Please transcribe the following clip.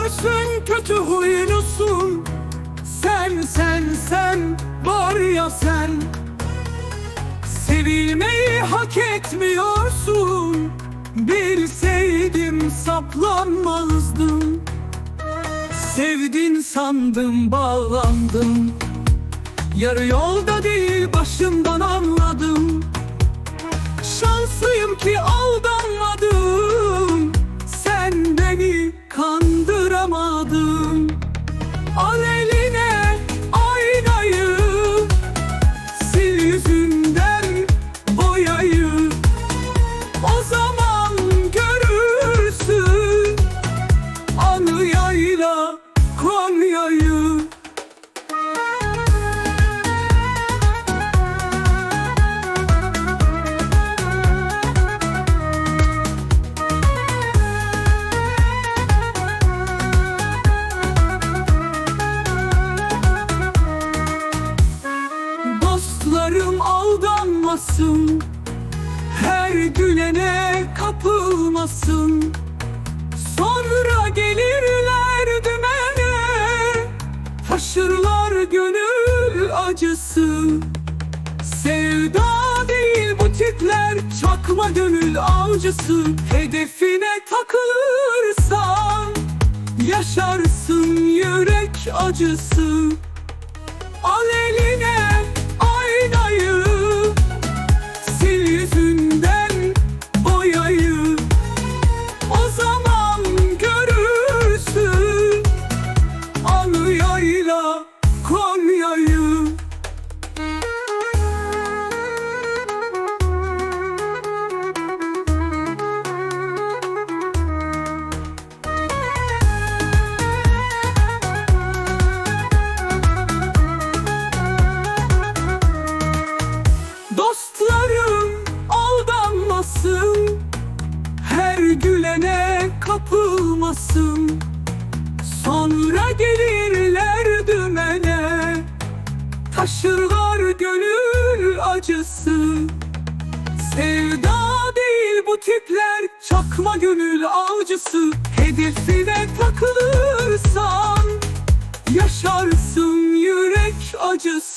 Görürsün kötü huylusun. Sen sen sen var ya sen. Sevilmeyi hak etmiyorsun. Bilseydim saplanmazdım. Sevdin sandım bağlandım. Yarı yolda değil başından anladım aldanmasın Her gülene kapılmasın. Sonra gelirler dümene. Taşırlar gönül acısı. Sevda değil bu tipler Çakma gönül avcısı. Hedefine takılırsan Yaşarsın yürek acısı gülene kapılmasın Sonra gelirler dümene. Taşırlar gönül acısı. Sevda değil bu tipler Çakma gönül avcısı. Hedefine takılırsan Yaşarsın yürek acısı